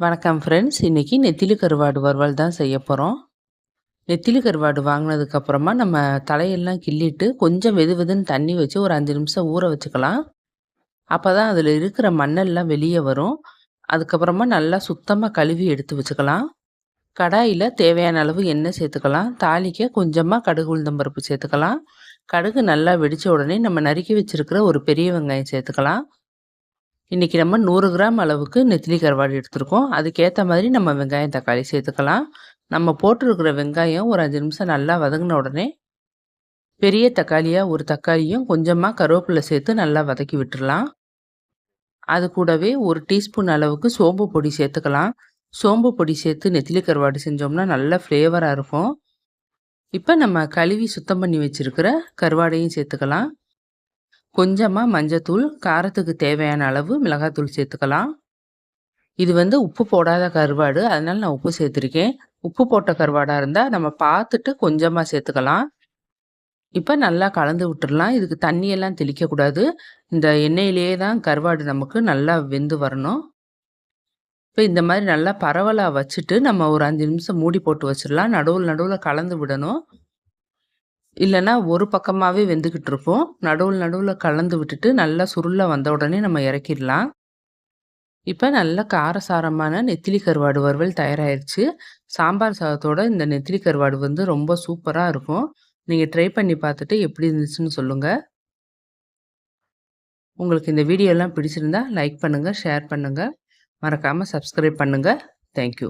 வணக்கம் ஃப்ரெண்ட்ஸ் இன்றைக்கி நெத்திலி கருவாடு வறுவல் தான் செய்ய போகிறோம் நெத்திலி கருவாடு வாங்கினதுக்கப்புறமா நம்ம தலையெல்லாம் கிள்ளிட்டு கொஞ்சம் வெது வெதுன்னு தண்ணி வச்சு ஒரு அஞ்சு நிமிஷம் ஊற வச்சுக்கலாம். அப்போ தான் அதில் இருக்கிற மண்ணெல்லாம் வெளியே வரும். அதுக்கப்புறமா நல்லா சுத்தமாக கழுவி எடுத்து வச்சுக்கலாம். கடாயில் தேவையான அளவு எண்ணெய் சேர்த்துக்கலாம். தாளிக்க கொஞ்சமாக கடுகு உளுந்தம்பருப்பு சேர்த்துக்கலாம். கடுகு நல்லா வெடித்த உடனே நம்ம நறுக்கி வச்சுருக்கிற ஒரு பெரிய வெங்காயம் சேர்த்துக்கலாம். இன்றைக்கி நம்ம நூறு கிராம் அளவுக்கு நெத்திலி கருவாடு எடுத்துருக்கோம். அதுக்கேற்ற மாதிரி நம்ம வெங்காயம் தக்காளி சேர்த்துக்கலாம். நம்ம போட்டிருக்கிற வெங்காயம் ஒரு அஞ்சு நிமிஷம் நல்லா வதங்கின உடனே பெரிய தக்காளியாக ஒரு தக்காளியும் கொஞ்சமாக கருவேப்பிலை சேர்த்து நல்லா வதக்கி விட்டுடலாம் அது கூடவே ஒரு டீஸ்பூன் அளவுக்கு சோம்பு பொடி சேர்த்துக்கலாம். சோம்பு பொடி சேர்த்து நெத்திலி கருவாடு செஞ்சோம்னா நல்ல ஃப்ளேவராக இருக்கும். இப்போ நம்ம கழுவி சுத்தம் பண்ணி வச்சுருக்கிற கருவாடையும் சேர்த்துக்கலாம். கொஞ்சமாக மஞ்சத்தூள் காரத்துக்கு தேவையான அளவு மிளகாத்தூள் சேர்த்துக்கலாம். இது வந்து உப்பு போடாத கருவாடு. அதனால் நான் உப்பு சேர்த்துருக்கேன். உப்பு போட்ட கருவாடாக இருந்தால் நம்ம பார்த்துட்டு கொஞ்சமாக சேர்த்துக்கலாம். இப்போ நல்லா கலந்து விட்டுடலாம் இதுக்கு தண்ணியெல்லாம் தெளிக்கக்கூடாது. இந்த எண்ணெயிலேயே தான் கருவாடு நமக்கு நல்லா வெந்து வரணும். இப்போ இந்த மாதிரி நல்லா பரவலாக வச்சுட்டு நம்ம ஒரு அஞ்சு நிமிஷம் மூடி போட்டு வச்சிடலாம். நடுவில் நடுவில் கலந்து விடணும். இல்லைன்னா ஒரு பக்கமாகவே வெந்துக்கிட்டு இருக்கும் நடுவில் நடுவில் கலந்து விட்டுட்டு நல்லா சுருள வந்த உடனே நம்ம இறக்கிடலாம். இப்போ நல்ல காரசாரமான நெத்திலி கருவாடு வறுவல் தயாராகிடுச்சு சாம்பார் சாதத்தோட இந்த நெத்திலி கருவாடு வந்து ரொம்ப சூப்பராக இருக்கும். நீங்கள் ட்ரை பண்ணி பார்த்துட்டு எப்படி இருந்துச்சுன்னு சொல்லுங்கள் உங்களுக்கு இந்த வீடியோலாம் பிடிச்சிருந்தா லைக் பண்ணுங்கள் ஷேர் பண்ணுங்கள் மறக்காமல் சப்ஸ்கிரைப் பண்ணுங்கள் தேங்க்யூ.